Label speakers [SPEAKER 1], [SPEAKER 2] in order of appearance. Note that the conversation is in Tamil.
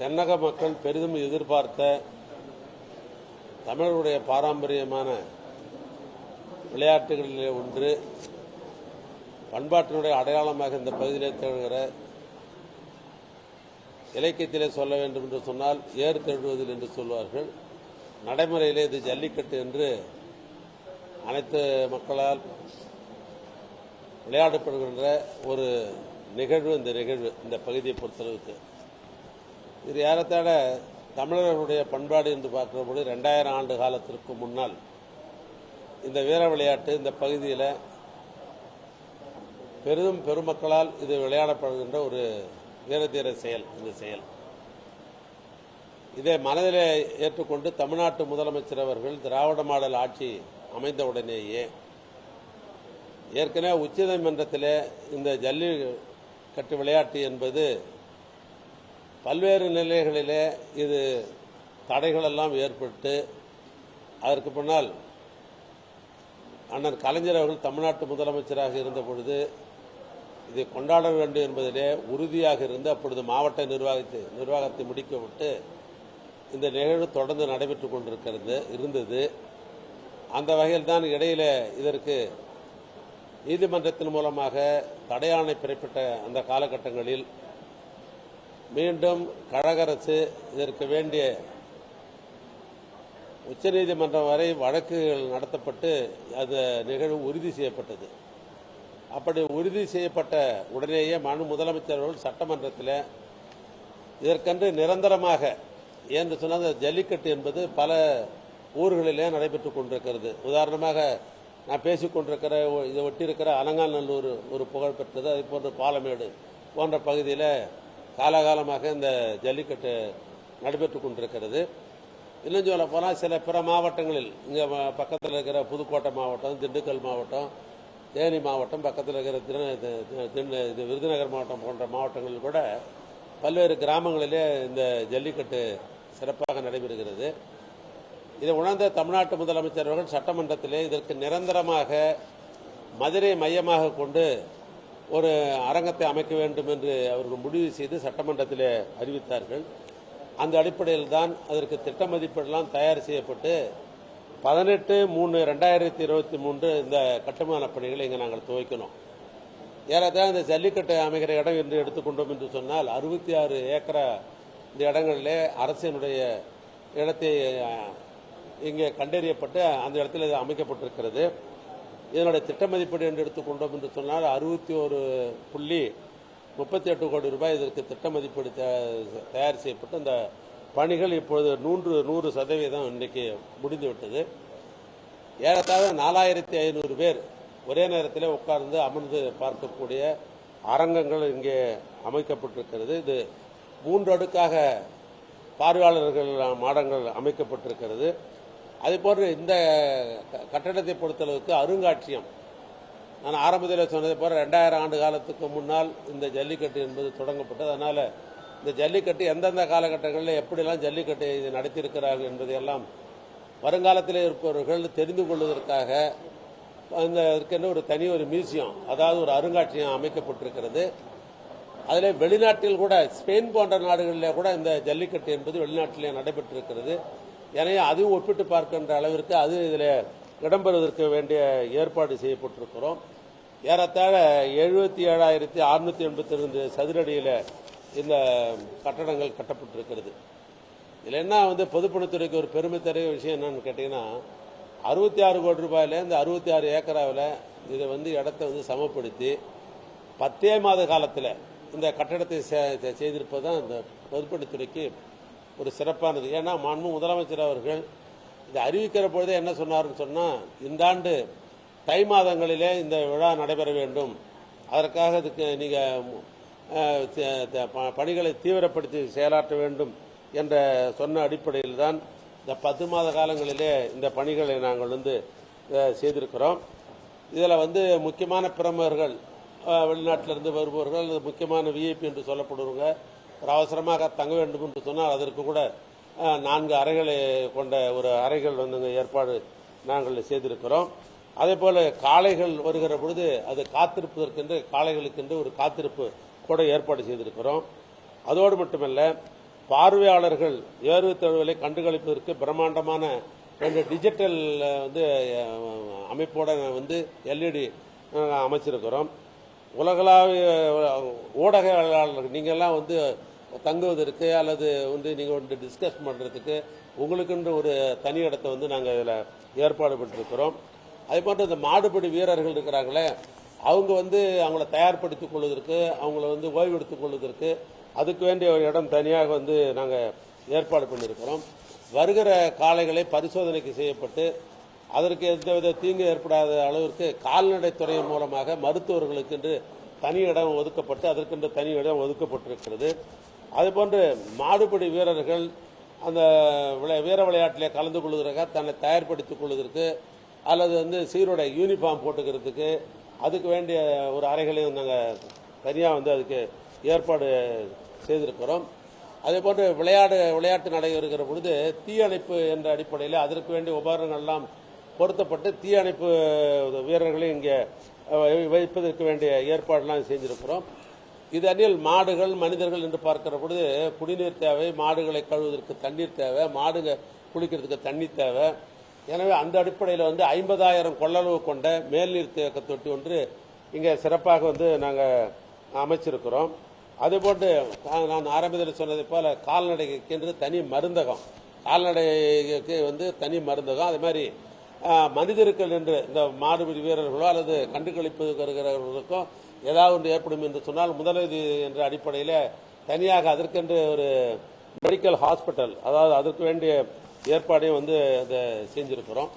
[SPEAKER 1] தென்னக மக்கள் பெரிதும் எதிர்பார்த்த தமிழருடைய பாரம்பரியமான விளையாட்டுகளிலே ஒன்று பண்பாட்டினுடைய அடையாளமாக இந்த பகுதியிலே திகழ்கிற இலக்கியத்திலே சொல்ல வேண்டும் என்று சொன்னால் ஏர் தழுவுவதில் என்று சொல்வார்கள். நடைமுறையிலே இது ஜல்லிக்கட்டு என்று அனைத்து மக்களால் விளையாடப்படுகின்ற ஒரு நிகழ்வு இந்த நிகழ்வு இந்த பகுதியை பொறுத்தளவுக்கு. இது ஏறத்தாழ தமிழர்களுடைய பண்பாடு என்று பார்க்கும்போது ரெண்டாயிரம் ஆண்டு காலத்திற்கு முன்னால் இந்த வீர விளையாட்டு இந்த பகுதியில் பெரிதும் பெருமக்களால் இது விளையாடப்படுகின்ற ஒரு வீரதீர செயல் இந்த செயல். இதை மனதிலே ஏற்றுக்கொண்டு தமிழ்நாட்டு முதலமைச்சர் அவர்கள் திராவிட மாடல் ஆட்சி அமைந்தவுடனேயே ஏற்கனவே உச்சநீதிமன்றத்திலே இந்த ஜல்லிக்கட்டு விளையாட்டு என்பது பல்வேறு நிலைகளிலே இது தடைகளெல்லாம் ஏற்பட்டு அதற்கு பின்னால் அண்ணன் கலைஞர் அவர்கள் தமிழ்நாட்டு முதலமைச்சராக இருந்த பொழுது இதை கொண்டாட வேண்டும் என்பதிலே உறுதியாக இருந்து அப்பொழுது மாவட்ட நிர்வாகத்தை நிர்வாகத்தை முடிக்கப்பட்டு இந்த நிகழ்வு தொடர்ந்து நடைபெற்றுக் கொண்டிருக்கிறது இருந்தது. அந்த வகையில் தான் இடையில இதற்கு நீதிமன்றத்தின் மூலமாக தடையாணை பிறப்பிட்ட அந்த காலகட்டங்களில் மீண்டும் கழகரசு இதற்கு வேண்டிய உச்சநீதிமன்றம் வரை வழக்குகள் நடத்தப்பட்டு அந்த நிகழ்வு உறுதி செய்யப்பட்டது. அப்படி உறுதி செய்யப்பட்ட உடனேயே மனு முதலமைச்சர்கள் சட்டமன்றத்தில் இதற்கென்று நிரந்தரமாக என்று சொன்னால் அந்த ஜல்லிக்கட்டு என்பது பல ஊர்களிலே நடைபெற்றுக் கொண்டிருக்கிறது. உதாரணமாக நான் பேசிக் கொண்டிருக்கிற இதை ஒட்டியிருக்கிற அலங்காநல்லூர் ஒரு புகழ்பெற்றது அதே போன்று பாலமேடு போன்ற பகுதியில் காலகாலமாக இந்த ஜல்லிக்கட்டு நடைபெற்றுக் கொண்டிருக்கிறது. இன்னும் சொல்ல போனால் சில பிற மாவட்டங்களில் இங்கே பக்கத்தில் இருக்கிற புதுக்கோட்டை மாவட்டம் திண்டுக்கல் மாவட்டம் தேனி மாவட்டம் பக்கத்தில் இருக்கிற திரு இது விருதுநகர் மாவட்டம் போன்ற மாவட்டங்களில் கூட பல்வேறு கிராமங்களிலே இந்த ஜல்லிக்கட்டு சிறப்பாக நடைபெறுகிறது. இதை உணர்ந்த தமிழ்நாட்டு முதலமைச்சர் அவர்கள் சட்டமன்றத்திலே இதற்கு நிரந்தரமாக மதுரை மையமாக கொண்டு ஒரு அரங்கத்தை அமைக்க வேண்டும் என்று அவர்கள் முடிவு செய்து சட்டமன்றத்திலே அறிவித்தார்கள். அந்த அடிப்படையில் தான் அதற்கு திட்ட மதிப்பெல்லாம் தயார் செய்யப்பட்டு பதினெட்டு மூணு ரெண்டாயிரத்தி இருபத்தி மூன்று இந்த கட்டுமான பணிகளை இங்கே நாங்கள் துவைக்கணும் ஏறத்தான் இந்த ஜல்லிக்கட்டு அமைகிற இடம் என்று எடுத்துக்கொண்டோம் என்று சொன்னால் அறுபத்தி ஆறு ஏக்கரா இந்த இடங்களிலே அரசினுடைய இடத்தை இங்கே கண்டறியப்பட்டு அந்த இடத்தில் இது அமைக்கப்பட்டிருக்கிறது. இதனுடைய திட்ட மதிப்பீடு என்று எடுத்துக்கொண்டோம் என்று சொன்னால் அறுபத்தி ஒரு புள்ளி முப்பத்தி எட்டு கோடி ரூபாய் இதற்கு திட்ட மதிப்பீடு தயா- தயார் செய்யப்பட்டு அந்த பணிகள் இப்பொழுது நூன்று நூறு சதவீதம் இன்றைக்கு முடிந்துவிட்டது. ஏறத்தாழ நாலாயிரத்தி ஐநூறு பேர் ஒரே நேரத்தில் உட்கார்ந்து அமர்ந்து பார்க்கக்கூடிய அரங்கங்கள் இங்கே அமைக்கப்பட்டிருக்கிறது. இது மூன்று அடுக்காக பார்வையாளர்கள் மாடங்கள் அமைக்கப்பட்டிருக்கிறது. அதேபோன்று இந்த க- கட்டடத்தை பொறுத்தளவுக்கு அருங்காட்சியம். நான் ஆரம்பத்தில் சொன்னதை போல ரெண்டாயிரம் ஆண்டு காலத்துக்கு முன்னால் இந்த ஜல்லிக்கட்டு என்பது தொடங்கப்பட்டது. அதனால இந்த ஜல்லிக்கட்டு எந்தெந்த காலகட்டங்களில் எப்படியெல்லாம் ஜல்லிக்கட்டை இது நடத்தியிருக்கிறார்கள் என்பதையெல்லாம் வருங்காலத்தில் இருப்பவர்கள் தெரிந்து கொள்வதற்காக அந்த இருக்கின்ற ஒரு தனி ஒரு மியூசியம் அதாவது ஒரு அருங்காட்சியகம் அமைக்கப்பட்டிருக்கிறது. அதில் வெளிநாட்டில் கூட ஸ்பெயின் போன்ற நாடுகளில் கூட இந்த ஜல்லிக்கட்டு என்பது வெளிநாட்டிலே நடைபெற்றிருக்கிறது. எனவே அதுவும் ஒப்பிட்டு பார்க்கின்ற அளவிற்கு அது இதில் இடம்பெறுவதற்கு வேண்டிய ஏற்பாடு செய்யப்பட்டிருக்கிறோம். ஏறத்தாழ எழுபத்தி ஏழாயிரத்தி அறுநூத்தி எண்பத்தி ரெண்டு சதுரடியில் இந்த கட்டடங்கள் கட்டப்பட்டிருக்கிறது. இதில் என்ன வந்து பொதுப்பணித்துறைக்கு ஒரு பெருமை தர விஷயம் என்னன்னு கேட்டீங்கன்னா அறுபத்தி ஆறு கோடி ரூபாயில இந்த அறுபத்தி ஆறு ஏக்கராவில் இதை வந்து இடத்த வந்து சமப்படுத்தி பத்தே மாத காலத்தில் இந்த கட்டடத்தை செ- செய்திருப்பது தான் இந்த பொதுப்பணித்துறைக்கு ஒரு சிறப்பானது. ஏன்னா மாண்பு முதலமைச்சர் அவர்கள் இதை அறிவிக்கிற பொழுதே என்ன சொன்னார்னு சொன்னால் இந்த ஆண்டு தை மாதங்களிலே இந்த விழா நடைபெற வேண்டும். அதற்காக இதுக்கு நீங்கள் பணிகளை தீவிரப்படுத்தி செயலாற்ற வேண்டும் என்ற சொன்ன அடிப்படையில் தான் இந்த பத்து மாத காலங்களிலே இந்த பணிகளை நாங்கள் வந்து செய்திருக்கிறோம். இதில் வந்து முக்கியமான பிரமுகர்கள் வெளிநாட்டிலிருந்து வருபவர்கள் முக்கியமான விஐபி என்று சொல்லப்படுவங்க ஒரு அவசரமாக தங்க வேண்டும் என்று சொன்னால் அதற்கு கூட நான்கு அறைகளை கொண்ட ஒரு அறைகள் வந்து ஏற்பாடு நாங்கள் செய்திருக்கிறோம். அதே போல காளைகள் வருகிற பொழுது அது காத்திருப்பதற்கென்று காளைகளுக்கென்று ஒரு காத்திருப்பு கூட ஏற்பாடு செய்திருக்கிறோம். அதோடு மட்டுமல்ல பார்வையாளர்கள் ஏறு தழுவலை கண்டுகளிப்பதற்கு பிரம்மாண்டமான ரெண்டு டிஜிட்டல் வந்து அமைப்போட வந்து எல்இடி அமைச்சிருக்கிறோம். உலகளாவிய அஹ், ஊடகவியலாளர்கள் நீங்கள்லாம் வந்து தங்குவதற்கு அல்லது வந்து நீங்கள் வந்து டிஸ்கஸ் பண்ணுறதுக்கு உங்களுக்குன்ற ஒரு தனி இடத்தை வந்து நாங்கள் இதில் ஏற்பாடு பண்ணிருக்கிறோம். அதே போன்று இந்த மாடுபடி வீரர்கள் இருக்கிறாங்களே அவங்க வந்து அவங்கள தயார்படுத்திக் கொள்வதற்கு அவங்கள வந்து ஓய்வெடுத்துக் கொள்வதற்கு அதுக்கு வேண்டிய ஒரு இடம் தனியாக வந்து நாங்கள் ஏற்பாடு பண்ணியிருக்கிறோம் வருகிற காளைகளை பரிசோதனைக்கு செய்யப்பட்டு அதற்கு எந்தவித தீங்கு ஏற்படாத அளவிற்கு கால்நடைத்துறை மூலமாக மருத்துவர்களுக்கு என்று தனி இடம் ஒதுக்கப்பட்டு அதற்கென்று தனி இடம் ஒதுக்கப்பட்டிருக்கிறது. அதுபோன்று மாடுபிடி வீரர்கள் அந்த வீர விளையாட்டிலே கலந்து கொள்வதற்காக தன்னை தயார்படுத்திக் கொள்வதற்கு அல்லது வந்து சீருடை யூனிஃபார்ம் போட்டுக்கிறதுக்கு அதுக்கு வேண்டிய ஒரு அறைகளையும் நாங்கள் தனியாக வந்து அதுக்கு ஏற்பாடு செய்திருக்கிறோம். அதே போன்று விளையாடு விளையாட்டு நடைபெறுகிற பொழுது தீயணைப்பு என்ற அடிப்படையில் அதற்கு வேண்டிய உபகரணங்கள்லாம் பொருத்தப்பட்டு தீயணைப்பு வீரர்களை இங்கே வைப்பதற்கு வேண்டிய ஏற்பாடுலாம் செஞ்சிருக்கிறோம். இது அணியில் மாடுகள் மனிதர்கள் என்று பார்க்கிற பொழுது குடிநீர் தேவை மாடுகளை கழுவுவதற்கு தண்ணீர் தேவை மாடுங்க குளிக்கிறதுக்கு தண்ணி தேவை. எனவே அந்த அடிப்படையில் வந்து ஐம்பதாயிரம் கொள்ளளவு கொண்ட மேல்நீர் தேக்க தொட்டி ஒன்று இங்கே சிறப்பாக வந்து நாங்கள் அமைச்சிருக்கிறோம். அதுபோன்று நான் ஆரம்பத்தில் சொன்னதை போல கால்நடைக்கு என்று தனி மருந்தகம் கால்நடைக்கு வந்து தனி மருந்தகம் அதே மாதிரி மனிதர்கள் என்று இந்த மாடுபிடி வீரர்களோ அல்லது கண்டுகளிப்பு வருகிறவர்களுக்கோ ஏதாவது ஒன்று ஏற்படும் என்று சொன்னால் முதலுதவி என்ற அடிப்படையில் தனியாக அதற்கென்று ஒரு மெடிக்கல் ஹாஸ்பிட்டல் அதாவது அதற்கு வேண்டிய ஏற்பாடையும் வந்து அதை செஞ்சிருக்கிறோம்.